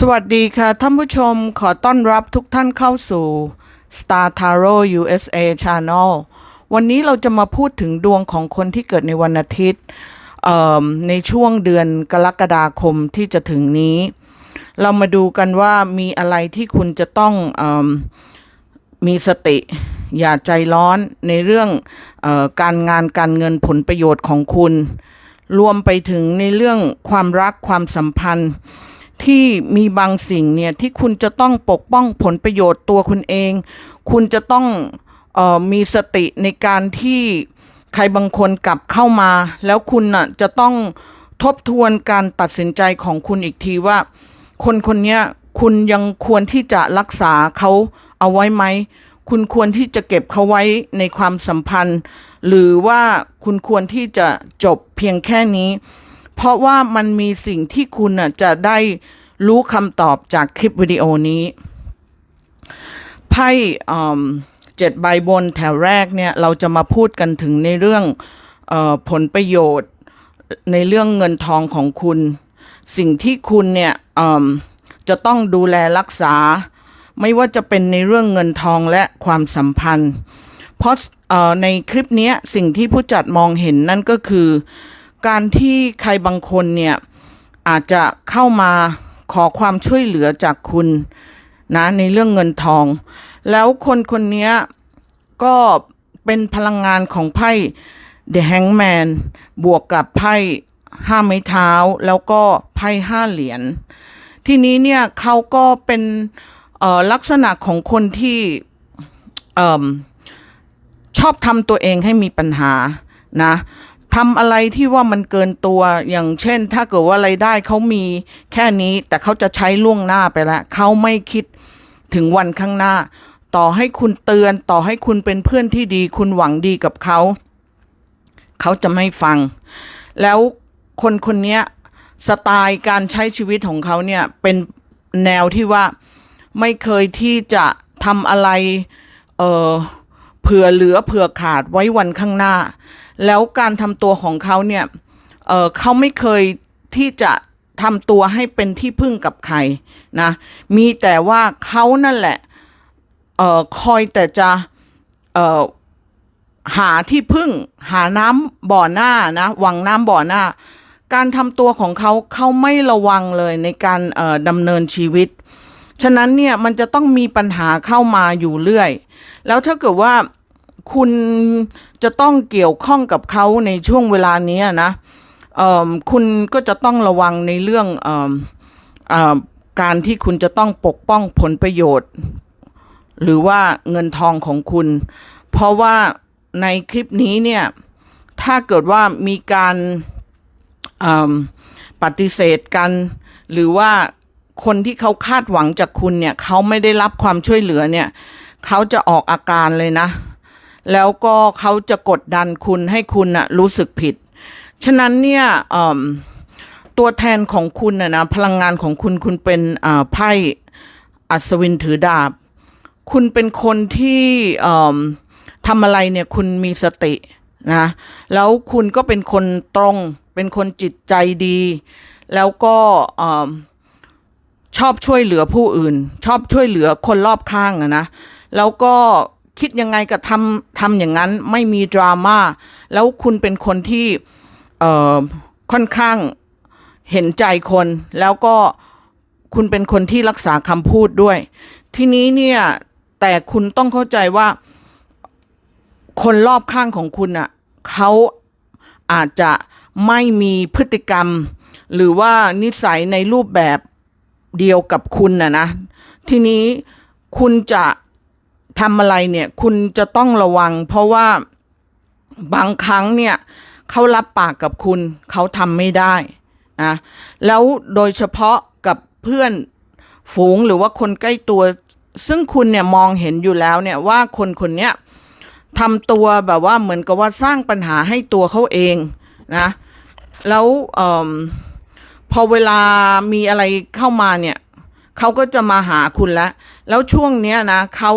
สวัสดีค่ะท่านผู้ชมขอต้อนรับทุกท่านเข้าสู่ Star Tarot USA Channel วันนี้เราจะมาพูดถึงดวงของคนที่เกิดในวันอาทิตย์ในช่วงเดือนกรกฎาคมที่จะถึงนี้ เรามาดูกันว่ามีอะไรที่คุณจะต้องอมีสติ อย่าใจร้อนในเรื่องออการงานการเงินผลประโยชน์ของคุณ รวมไปถึงในเรื่องความรักความสัมพันธ์ ที่มีบางสิ่งเนี่ยที่คุณจะต้องปกป้องผลประโยชน์ตัวคุณเอง คุณจะต้องออมีสติในการที่ใครบางคนกลับเข้ามา แล้วคุณน่ะจะต้องทบทวนการตัดสินใจของคุณอีกทีว่า คนคนนี้คุณยังควรที่จะรักษาเขาเอาไว้ไหม คุณควรที่จะเก็บเขาไว้ในความสัมพันธ์ หรือว่าคุณควรที่จะจบเพียงแค่นี้ เพราะว่ามันมีสิ่งที่คุณจะได้รู้คำตอบจากคลิปวิดีโอนี้ ไพ่เจ็ดใบบนแถวแรกเนี่ย เราจะมาพูดกันถึงในเรื่องออผลประโยชน์ในเรื่องเงินทองของคุณ สิ่งที่คุณเนี่ยจะต้องดูแลรักษา ไม่ว่าจะเป็นในเรื่องเงินทองและความสัมพันธ์ เพราะในคลิปนี้สิ่งที่ผู้จัดมองเห็นนั่นก็คือ การที่ใครบางคนเนี่ยอาจจะเข้ามาขอความช่วยเหลือจากคุณนะในเรื่องเงินทอง แล้วคนคนนี้ก็เป็นพลังงานของไพ่ The Hangman บวกกับไพ่ห้าไม้เท้า แล้วก็ไพ่ห้าเหรียญทีนี้เนี่ยเขาก็เป็นลักษณะของคนที่ชอบทำตัวเองให้มีปัญหานะ ทำอะไรที่ว่ามันเกินตัวอย่างเช่น ถ้าเกิดว่าไรายได้เขามีแค่นี้แต่เขาจะใช้ล่วงหน้าไปแล้วเขาไม่คิดถึงวันข้างหน้า ต่อให้คุณเตือนต่อให้คุณเป็นเพื่อนที่ดี คุณหวังดีกับเขาเขาจะไม่ฟัง แล้วคนคนนี้สไตล์การใช้ชีวิตของเขาเนี่ยเป็นแนวที่ว่าไม่เคยที่จะทำอะไรเออเผื่อเหลือเผื่อขาดไว้วันข้างหน้า แล้วการทำตัวของเขาเนี่ยเเขาไม่เคยที่จะทำตัวให้เป็นที่พึ่งกับใครนะมีแต่ว่าเขานั่นแหละออคอยแต่จะหาที่พึ่ง หาน้ำบ่อหน้านะหวังน้ำบ่อหน้า การทำตัวของเขาเขาไม่ระวังเลยในการดำเนินชีวิต ฉะนั้นเนี่ยมันจะต้องมีปัญหาเข้ามาอยู่เรื่อย แล้วถ้าเกิดว่า คุณจะต้องเกี่ยวข้องกับเขาในช่วงเวลานี้นะคุณก็จะต้องระวังในเรื่องออการที่คุณจะต้องปกป้องผลประโยชน์ หรือว่าเงินทองของคุณ เพราะว่าในคลิปนี้เนี่ย ถ้าเกิดว่ามีการปฏิเสธกัน หรือว่าคนที่เขาคาดหวังจากคุณเนี่ย เขาไม่ได้รับความช่วยเหลือเนี่ย เขาจะออกอาการเลยนะ แล้วก็เขาจะกดดันคุณให้คุณน่ะรู้สึกผิด ฉะนั้นเนี่ยตัวแทนของคุณน่ะนะพลังงานของคุณคุณเป็นไพ่อัศวินถือดาบ คุณเป็นคนที่ทำอะไรเนี่ยคุณมีสตินะแล้วคุณก็เป็นคนตรง เป็นคนจิตใจดี แล้วก็ชอบช่วยเหลือผู้อื่น ชอบช่วยเหลือคนรอบข้างนะแล้วก็ คิดยังไงก็ทำทำอย่างนั้นไม่มีดราม่าแล้วคุณเป็นคนที่เอ่อค่อนข้างเห็นใจคน แล้วก็คุณเป็นคนที่รักษาคำพูดด้วย ทีนี้เนี่ยแต่คุณต้องเข้าใจว่า คนรอบข้างของคุณอะเขาอาจจะไม่มีพฤติกรรม หรือว่านิสัยในรูปแบบเดียวกับคุณน่ะนะ ทีนี้คุณจะ ทำอะไรเนี่ยคุณจะต้องระวัง เพราะว่าบางครั้งเนี่ยเขารับปากกับคุณเขาทำไม่ได้นะแล้วโดยเฉพาะกับเพื่อนฝูงหรือว่าคนใกล้ตัว ซึ่งคุณเนี่ยมองเห็นอยู่แล้วเนี่ยว่าคนคนเนี้ยทำตัวแบบว่าเหมือนกับว่าสร้างปัญหาให้ตัวเขาเองนะแล้วเอพอเวลามีอะไรเข้ามาเนี่ยเขาก็จะมาหาคุณแล้ว แล้วช่วงเนี้ยนะเขา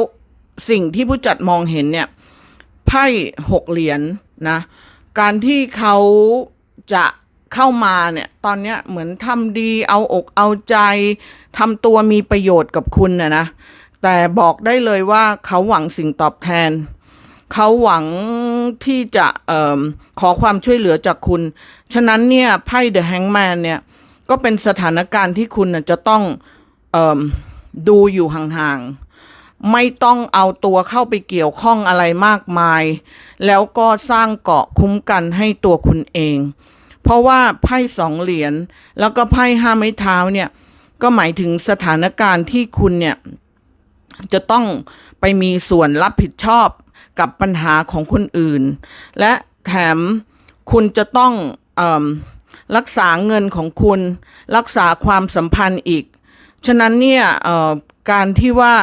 สิ่งที่ผู้จัดมองเห็นเนี่ยไพ่หกเหรียญนะ การที่เขาจะเข้ามาเนี่ยตอนเนี้ยเหมือนทำดีเอาอกเอาใจทำตัวมีประโยชน์กับคุณนะนะ แต่บอกได้เลยว่าเขาหวังสิ่งตอบแทน เขาหวังที่จะเออขอความช่วยเหลือจากคุณ ฉะนั้นเนี่ยไพ่เดอะแฮงแมนเนี่ยก็เป็นสถานการณ์ที่คุณจะต้องเออดูอยู่ห่างๆ ไม่ต้องเอาตัวเข้าไปเกี่ยวข้องอะไรมากมาย แล้วก็สร้างเกาะคุ้มกันให้ตัวคุณเอง เพราะว่าไพ่สองเหรียญแล้วก็ไพ่ห้าไม้เท้าเนี่ยก็หมายถึงสถานการณ์ที่คุณเนี่ยจะต้องไปมีส่วนรับผิดชอบกับปัญหาของคนอื่น และแถมคุณจะต้องเอรักษาเงินของคุณ รักษาความสัมพันธ์อีก ฉะนั้นเนี่ยการที่ว่า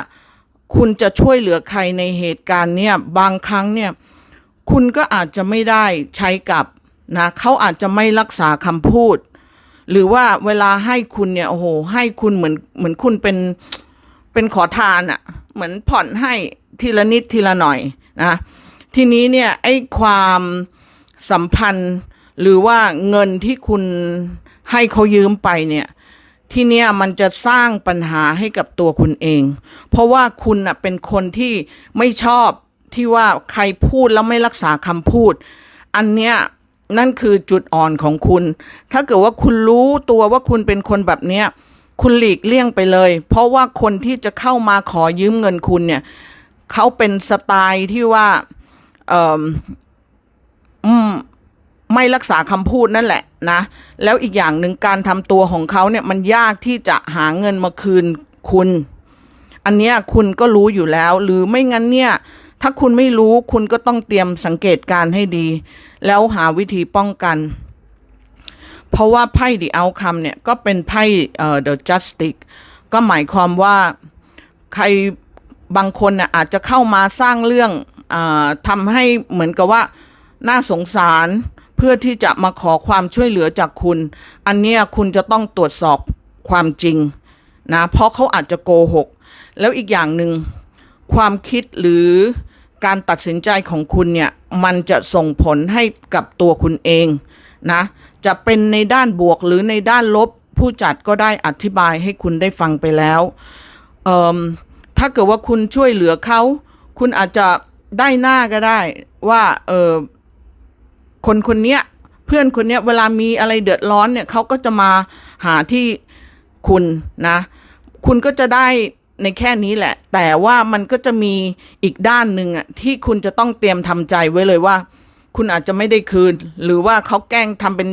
คุณจะช่วยเหลือใครในเหตุการณ์เนี่ยบางครั้งเนี่ยคุณก็อาจจะไม่ได้ใช้กับนะเขาอาจจะไม่รักษาคำพูด หรือว่าเวลาให้คุณเนี่ยโอ้โหให้คุณเหมือนเหมือนคุณเป็นเป็นขอทานอะ่ะเหมือนผ่อนให้ทีละนิดทีละหน่อยนะทีนี้เนี่ยไอ้ความสัมพันธ์หรือว่าเงินที่คุณให้เขายืมไปเนี่ย ที่เนี้ยมันจะสร้างปัญหาให้กับตัวคุณเอง เพราะว่าคุณน่ะเป็นคนที่ไม่ชอบที่ว่าใครพูดแล้วไม่รักษาคำพูด อันเนี้ยนั่นคือจุดอ่อนของคุณ ถ้าเกิดว่าคุณรู้ตัวว่าคุณเป็นคนแบบเนี้ยคุณหลีกเลี่ยงไปเลย เพราะว่าคนที่จะเข้ามาขอยืมเงินคุณเนี่ยเขาเป็นสไตล์ที่ว่า เอ่อ อืม ไม่รักษาคำพูดนั่นแหละนะ แล้วอีกอย่างหนึ่งการทำตัวของเขาเนี่ยมันยากที่จะหาเงินมาคืนคุณ อันเนี้ยคุณก็รู้อยู่แล้ว หรือไม่งั้นเนี่ย ถ้าคุณไม่รู้คุณก็ต้องเตรียมสังเกตการให้ดี แล้วหาวิธีป้องกัน เพราะว่าไพ่ The Outcome เนี่ยก็เป็นไพ่เอ่อ The Justice ก็หมายความว่าใครบางคนน่ะอาจจะเข้ามาสร้างเรื่องอาทำให้เหมือนกับว่าน่าสงสาร เพื่อที่จะมาขอความช่วยเหลือจากคุณ อันเนี้ยคุณจะต้องตรวจสอบความจริงนะเพราะเขาอาจจะโกหก แล้วอีกอย่างหนึ่งความคิดหรือการตัดสินใจของคุณเนี่ยมันจะส่งผลให้กับตัวคุณเองนะจะเป็นในด้านบวกหรือในด้านลบ ผู้จัดก็ได้อธิบายให้คุณได้ฟังไปแล้วเอ่มถ้าเกิดว่าคุณช่วยเหลือเขา คุณอาจจะได้หน้าก็ได้ว่าเออ คนคนเนี้ยเพื่อนคนเนี้ยเวลามีอะไรเดือดร้อนเนี่ยเขาก็จะมาหาที่คุณนะ คุณก็จะได้ในแค่นี้แหละ แต่ว่ามันก็จะมีอีกด้านหนึ่งอะที่คุณจะต้องเตรียมทำใจไว้เลยว่า คุณอาจจะไม่ได้คืน หรือว่าเขาแกล้งทำเป็น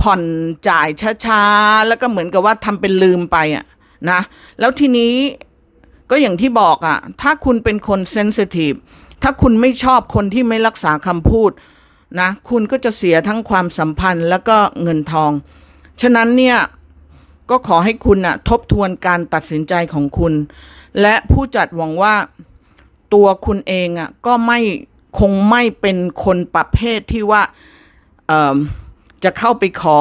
ผ่อนจ่ายช้าๆ แล้วก็เหมือนกับว่าทำเป็นลืมไปอะนะ แล้วทีนี้ก็อย่างที่บอกอะถ้าคุณเป็นคนเซนซิทีฟถ้าคุณไม่ชอบคนที่ไม่รักษาคำพูด นะคุณก็จะเสียทั้งความสัมพันธ์แล้วก็เงินทอง ฉะนั้นเนี่ยก็ขอให้คุณนะทบทวนการตัดสินใจของคุณ และผู้จัดหวังว่าตัวคุณเองอะ่ะก็ไม่คงไม่เป็นคนประเภทที่ว่าจะเข้าไปขอ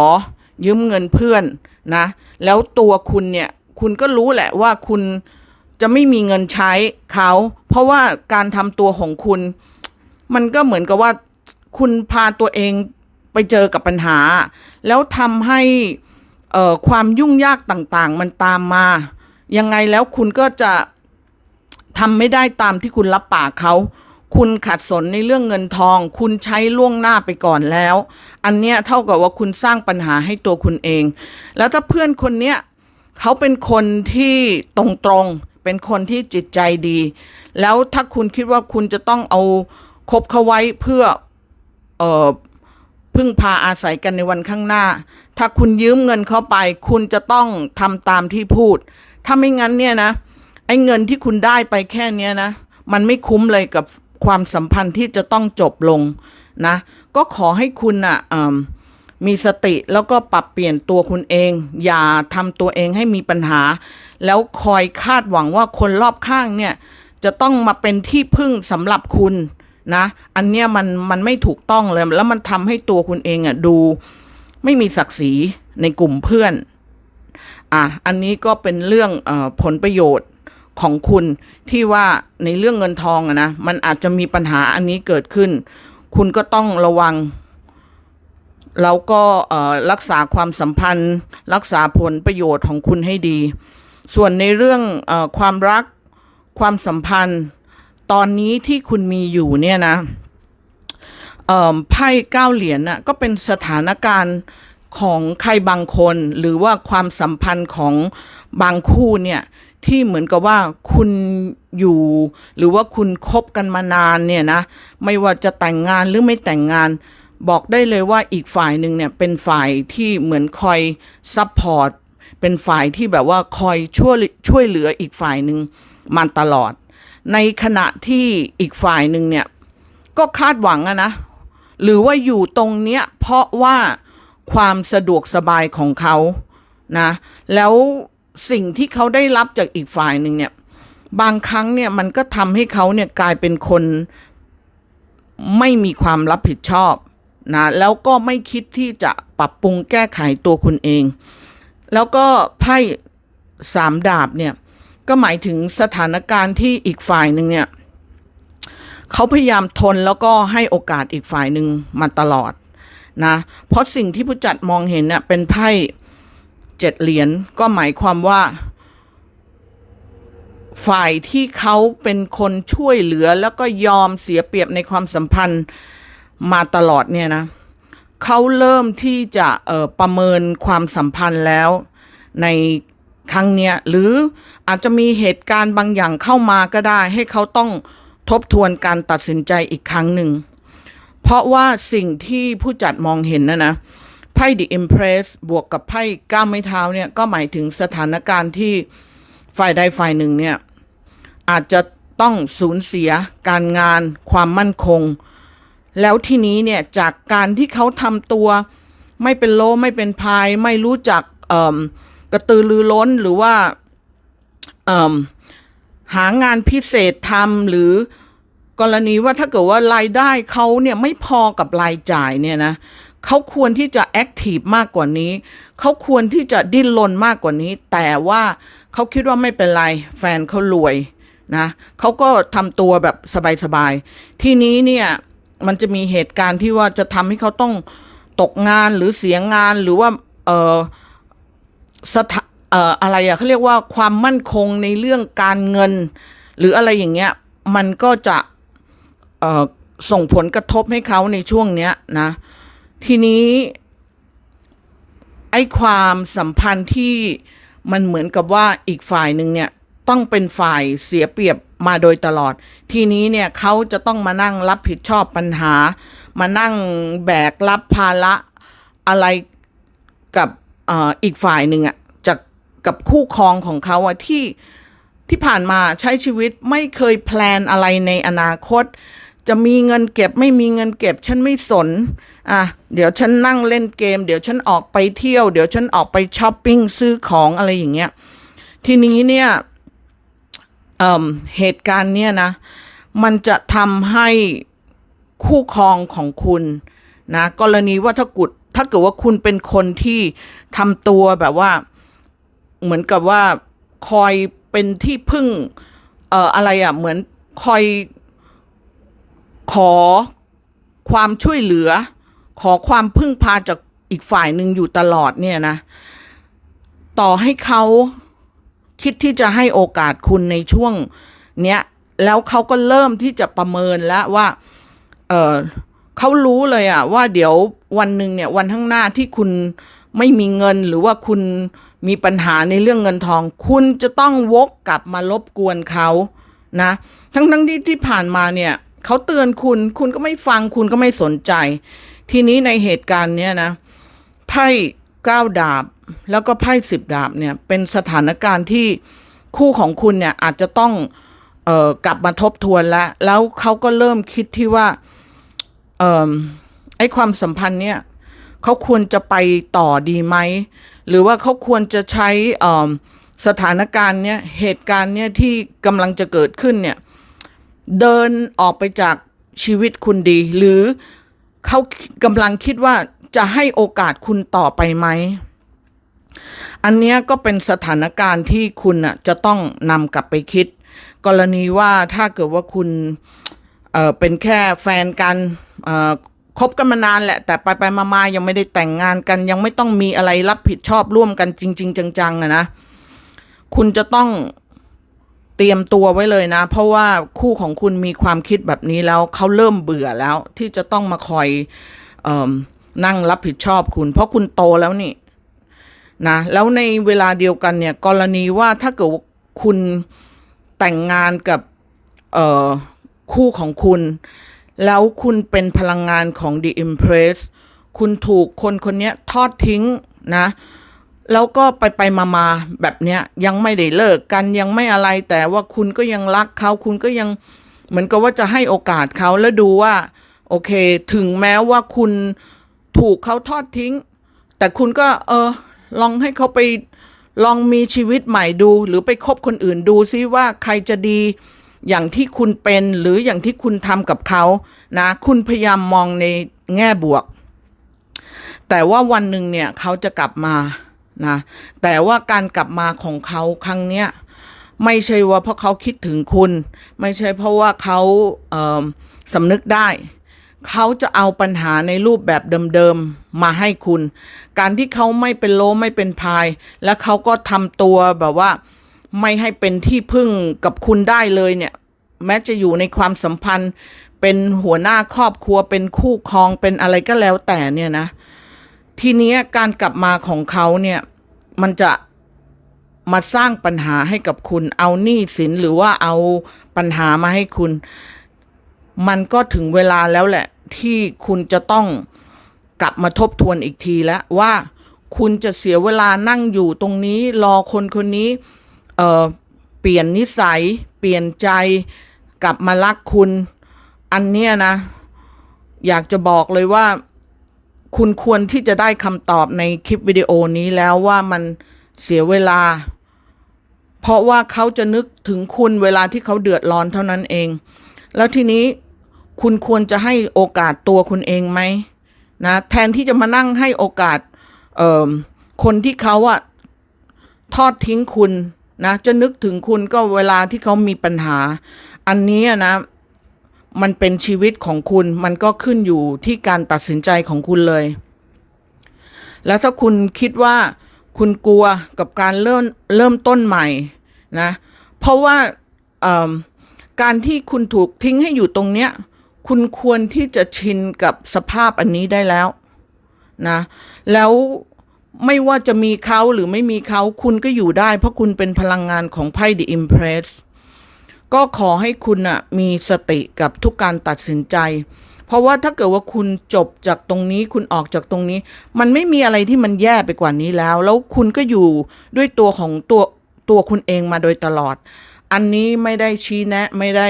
ยืมเงินเพื่อนนะแล้วตัวคุณเนี่ยคุณก็รู้แหละว่าคุณจะไม่มีเงินใช้เขา เพราะว่าการทำตัวของคุณ มันก็เหมือนกับว่า คุณพาตัวเองไปเจอกับปัญหา แล้วทำให้ความยุ่งยากต่างๆ มันตามมา ยังไงแล้วคุณก็จะทำไม่ได้ตามที่คุณรับปากเขา คุณขัดสนในเรื่องเงินทอง คุณใช้ล่วงหน้าไปก่อนแล้ว อันเนี้ยเท่ากับว่าคุณสร้างปัญหาให้ตัวคุณเอง แล้วถ้าเพื่อนคนเนี้ยเขาเป็นคนที่ตรงๆ เป็นคนที่จิตใจดี แล้วถ้าคุณคิดว่าคุณจะต้องเอาคบเขาไว้เพื่อ เอ่อพึ่งพาอาศัยกันในวันข้างหน้า ถ้าคุณยืมเงินเข้าไป คุณจะต้องทำตามที่พูด ถ้าไม่งั้นเนี่ยนะ ไอ้เงินที่คุณได้ไปแค่เนี้ยนะ มันไม่คุ้มเลยกับความสัมพันธ์ที่จะต้องจบลงนะ ก็ขอให้คุณอะอืมมีสติแล้วก็ปรับเปลี่ยนตัวคุณเอง อย่าทำตัวเองให้มีปัญหา แล้วคอยคาดหวังว่าคนรอบข้างเนี่ย จะต้องมาเป็นที่พึ่งสำหรับคุณ นะ อันเนี้ยมันมันไม่ถูกต้องเลย แล้วมันทำให้ตัวคุณเองอะดูไม่มีศักดิ์ศรีในกลุ่มเพื่อน อะ อันนี้ก็เป็นเรื่องอผลประโยชน์ของคุณที่ว่าในเรื่องเงินทองอะนะ มันอาจจะมีปัญหาอันนี้เกิดขึ้น คุณก็ต้องระวัง แล้วก็รักษาความสัมพันธ์ รักษาผลประโยชน์ของคุณให้ดี ส่วนในเรื่องอความรักความสัมพันธ์ ตอนนี้ที่คุณมีอยู่เนี่ยนะไพ่เก้าเหรียญน่ะก็เป็นสถานการณ์ของใครบางคน หรือว่าความสัมพันธ์ของบางคู่เนี่ยที่เหมือนกับว่าคุณอยู่ หรือว่าคุณคบกันมานานเนี่ยนะไม่ว่าจะแต่งงานหรือไม่แต่งงาน บอกได้เลยว่าอีกฝ่ายหนึ่งเนี่ยเป็นฝ่ายที่เหมือนคอยซัพพอร์ตเป็นฝ่ายที่แบบว่าคอยช่วยช่วยเหลืออีกฝ่ายหนึ่งมาตลอด ในขณะที่อีกฝ่ายหนึ่งเนี่ย ก็คาดหวังอะนะ หรือว่าอยู่ตรงเนี้ยเพราะว่าความสะดวกสบายของเขานะ แล้วสิ่งที่เขาได้รับจากอีกฝ่ายหนึ่งเนี่ย บางครั้งเนี่ยมันก็ทำให้เขาเนี่ยกลายเป็นคนไม่มีความรับผิดชอบนะ แล้วก็ไม่คิดที่จะปรับปรุงแก้ไขตัวคุณเอง แล้วก็ไพ่สามดาบเนี่ย ก็หมายถึงสถานการณ์ที่อีกฝ่ายหนึ่งเนี่ยเขาพยายามทนแล้วก็ให้โอกาสอีกฝ่ายหนึ่งมาตลอดนะเพราะสิ่งที่ผู้จัดมองเห็นเนี่ยเป็นไพ่เจ็ดเหรียญก็หมายความว่า ฝ่ายที่เขาเป็นคนช่วยเหลือแล้วก็ยอมเสียเปรียบในความสัมพันธ์มาตลอดเนี่ยนะเขาเริ่มที่จะประเมินความสัมพันธ์แล้วใน ครั้งเนี้ยหรืออาจจะมีเหตุการณ์บางอย่างเข้ามาก็ได้ ให้เขาต้องทบทวนการตัดสินใจอีกครั้งหนึ่ง เพราะว่าสิ่งที่ผู้จัดมองเห็นนะนะไพ่ The Empress บวกกับไพ่ก้ามไม้เท้าเนี่ยก็หมายถึงสถานการณ์ที่ฝ่ายใดฝ่ายหนึ่งเนี่ยอาจจะต้องสูญเสียการงานความมั่นคง แล้วทีนี้เนี่ยจากการที่เขาทำตัว ไม่เป็นโลไม่เป็นพาย ไม่รู้จักเอิ่ม กระตือรือร้นหรือว่าหางานพิเศษทำหรือกรณีว่าถ้าเกิดว่ารายได้เขาเนี่ยไม่พอกับรายจ่ายเนี่ยนะเขาควรที่จะแอคทีฟมากกว่านี้ เขาควรที่จะดิ้นรนมากกว่านี้ แต่ว่าเขาคิดว่าไม่เป็นไร แฟนเขารวยนะเขาก็ทำตัวแบบสบายๆ ที่นี้เนี่ยมันจะมีเหตุการณ์ที่ว่าจะทำให้เขาต้องตกงานหรือเสียงานหรือว่าเออ สถาเอ่ออะไรอะเขาเรียกว่าความมั่นคงในเรื่องการเงิน หรืออะไรอย่างเงี้ย มันก็จะเอ่อส่งผลกระทบให้เขาในช่วงเนี้ยนะ ทีนี้ไอ้ความสัมพันธ์ที่มันเหมือนกับว่าอีกฝ่ายหนึ่งเนี่ยต้องเป็นฝ่ายเสียเปรียบมาโดยตลอด ทีนี้เนี่ยเขาจะต้องมานั่งรับผิดชอบปัญหา มานั่งแบกรับภาระอะไรกับ อีกฝ่ายหนึ่งอะจากกับคู่ครองของเขาอะที่ที่ผ่านมาใช้ชีวิตไม่เคยแพลนอะไรในอนาคต จะมีเงินเก็บไม่มีเงินเก็บ ฉันไม่สนอะเดี๋ยวฉันนั่งเล่นเกม เดี๋ยวฉันออกไปเที่ยว เดี๋ยวฉันออกไปช้อปปิ้งซื้อของอะไรอย่างเงี้ยทีนี้เนี่ยเเหตุการณ์เนี่ยนะมันจะทำให้คู่ครองของคุณนะกรณีว่าถ้ากุด ถ้าเกิดว่าคุณเป็นคนที่ทำตัวแบบว่า เหมือนกับว่าคอยเป็นที่พึ่ง เอ่ออะไรอะ่ะ เหมือนคอยขอความช่วยเหลือ ขอความพึ่งพาจากอีกฝ่ายหนึ่งอยู่ตลอดเนี่ยนะ ต่อให้เขาคิดที่จะให้โอกาสคุณในช่วง เนี้ยแล้วเขาก็เริ่มที่จะประเมินแล้วว่า เออเขารู้เลยอะว่าเดี๋ยว วันหนึ่งเนี่ยวันข้างหน้าที่คุณไม่มีเงินหรือว่าคุณมีปัญหาในเรื่องเงินทอง คุณจะต้องวกกลับมารบกวนเขานะทั้งทั้งที่ที่ผ่านมาเนี่ยเขาเตือนคุณคุณก็ไม่ฟังคุณก็ไม่สนใจ ทีนี้ในเหตุการณ์เนี้ยนะไพ่เก้าดาบแล้วก็ไพ่สิบดาบเนี่ยเป็นสถานการณ์ที่คู่ของคุณเนี่ยอาจจะต้องเอ่อกลับมาทบทวนแล้ว แล้วเขาก็เริ่มคิดที่ว่าเอ่อ ไอ้ความสัมพันธ์เนี่ยเขาควรจะไปต่อดีไหม หรือว่าเขาควรจะใช้เอ่อสถานการณ์เนี่ยเหตุการณ์เนี่ยที่กำลังจะเกิดขึ้นเนี่ยเดินออกไปจากชีวิตคุณดี หรือเขากำลังคิดว่าจะให้โอกาสคุณต่อไปไหม อันนี้ก็เป็นสถานการณ์ที่คุณอะจะต้องนำกลับไปคิด กรณีว่าถ้าเกิดว่าคุณเอ่อเป็นแค่แฟนกันอ่อ คบกันมานานแหละ แต่ไปไปมามายังไม่ได้แต่งงานกัน ยังไม่ต้องมีอะไรรับผิดชอบร่วมกันจริง ๆ จังๆอะนะ คุณจะต้องเตรียมตัวไว้เลยนะ เพราะว่าคู่ของคุณมีความคิดแบบนี้แล้วเขาเริ่มเบื่อแล้ว ที่จะต้องมาคอยเอนั่งรับผิดชอบคุณ เพราะคุณโตแล้วนี่นะแล้วในเวลาเดียวกันเนี่ย กรณีว่าถ้าเกิดคุณแต่งงานกับคู่ของคุณ แล้วคุณเป็นพลังงานของ The Impress คุณถูกคนคนนี้ทอดทิ้งนะ แล้วก็ไปไปมามาแบบเนี้ยยังไม่ได้เลิกกันยังไม่อะไรแต่ว่าคุณก็ยังรักเขา คุณก็ยังเหมือนกับว่าจะให้โอกาสเขาแล้วดูว่า โอเค ถึงแม้ว่าคุณถูกเขาทอดทิ้ง แต่คุณก็เออลองให้เขาไปลองมีชีวิตใหม่ดู หรือไปคบคนอื่นดูซิว่าใครจะดี อย่างที่คุณเป็นหรืออย่างที่คุณทำกับเขานะคุณพยายามมองในแง่บวก แต่ว่าวันหนึ่งเนี่ยเขาจะกลับมานะแต่ว่าการกลับมาของเขาครั้งเนี้ยไม่ใช่ว่าเพราะเขาคิดถึงคุณ ไม่ใช่เพราะว่าเขาเสำนึกได้เขาจะเอาปัญหาในรูปแบบเดิมๆมาให้คุณ การที่เขาไม่เป็นโลไม่เป็นพาย และเขาก็ทำตัวแบบว่า ไม่ให้เป็นที่พึ่งกับคุณได้เลยเนี่ย แม้จะอยู่ในความสัมพันธ์ เป็นหัวหน้าครอบครัวเป็นคู่ครองเป็นอะไรก็แล้วแต่เนี่ยนะ ทีนี้การกลับมาของเขาเนี่ย มันจะมาสร้างปัญหาให้กับคุณ เอาหนี้สินหรือว่าเอาปัญหามาให้คุณ มันก็ถึงเวลาแล้วแหละ ที่คุณจะต้องกลับมาทบทวนอีกทีแล้วว่า คุณจะเสียเวลานั่งอยู่ตรงนี้ รอคนคนนี้ เอ่อเปลี่ยนนิสัย เปลี่ยนใจกลับมารักคุณ อันเนี้ยนะ อยากจะบอกเลยว่า คุณควรที่จะได้คำตอบในคลิปวิดีโอนี้แล้วว่ามันเสียเวลา เพราะว่าเขาจะนึกถึงคุณเวลาที่เขาเดือดร้อนเท่านั้นเอง แล้วทีนี้คุณควรจะให้โอกาสตัวคุณเองไหมนะแทนที่จะมานั่งให้โอกาสคนที่เขาอะทอดทิ้งคุณ นะจะนึกถึงคุณก็เวลาที่เขามีปัญหา อันนี้นะ มันเป็นชีวิตของคุณ มันก็ขึ้นอยู่ที่การตัดสินใจของคุณเลย แล้วถ้าคุณคิดว่าคุณกลัวกับการเริ่มเริ่มต้นใหม่นะ เพราะว่าการที่คุณถูกทิ้งให้อยู่ตรงเนี้ย คุณควรที่จะชินกับสภาพอันนี้ได้แล้วนะ แล้ว ไม่ว่าจะมีเขาหรือไม่มีเขาคุณก็อยู่ได้ เพราะคุณเป็นพลังงานของไพ่ The Impress ก็ขอให้คุณอะมีสติกับทุกการตัดสินใจ เพราะว่าถ้าเกิดว่าคุณจบจากตรงนี้ คุณออกจากตรงนี้ มันไม่มีอะไรที่มันแย่ไปกว่านี้แล้ว แล้วคุณก็อยู่ด้วยตัวของตัวตัวคุณเองมาโดยตลอด อันนี้ไม่ได้ชี้แนะ ไม่ได้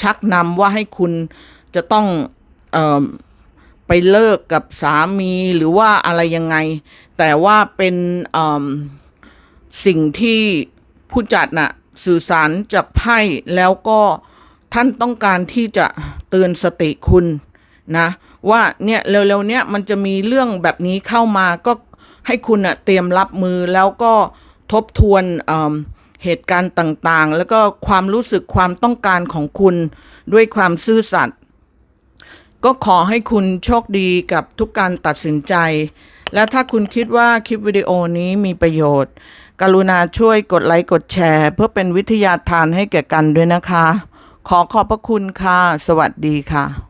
ชักนำว่าให้คุณจะต้องอ ไปเลิกกับสามีหรือว่าอะไรยังไง แต่ว่าเป็นสิ่งที่ผู้จัดน่ะสื่อสารจากไพ่แล้วก็ท่านต้องการที่จะเตือนสติคุณนะว่าเนี่ยเร็วๆเนี้ยมันจะมีเรื่องแบบนี้เข้ามาก็ให้คุณน่ะเตรียมรับมือแล้วก็ทบทวนเเหตุการณ์ต่างๆ แล้วก็ความรู้สึกความต้องการของคุณด้วยความซื่อสัตย์ ก็ขอให้คุณโชคดีกับทุกการตัดสินใจ และถ้าคุณคิดว่าคลิปวิดีโอนี้มีประโยชน์ กรุณาช่วยกดไลค์กดแชร์ เพื่อเป็นวิทยาทานให้แก่กันด้วยนะคะ ขอขอบพระคุณค่ะ สวัสดีค่ะ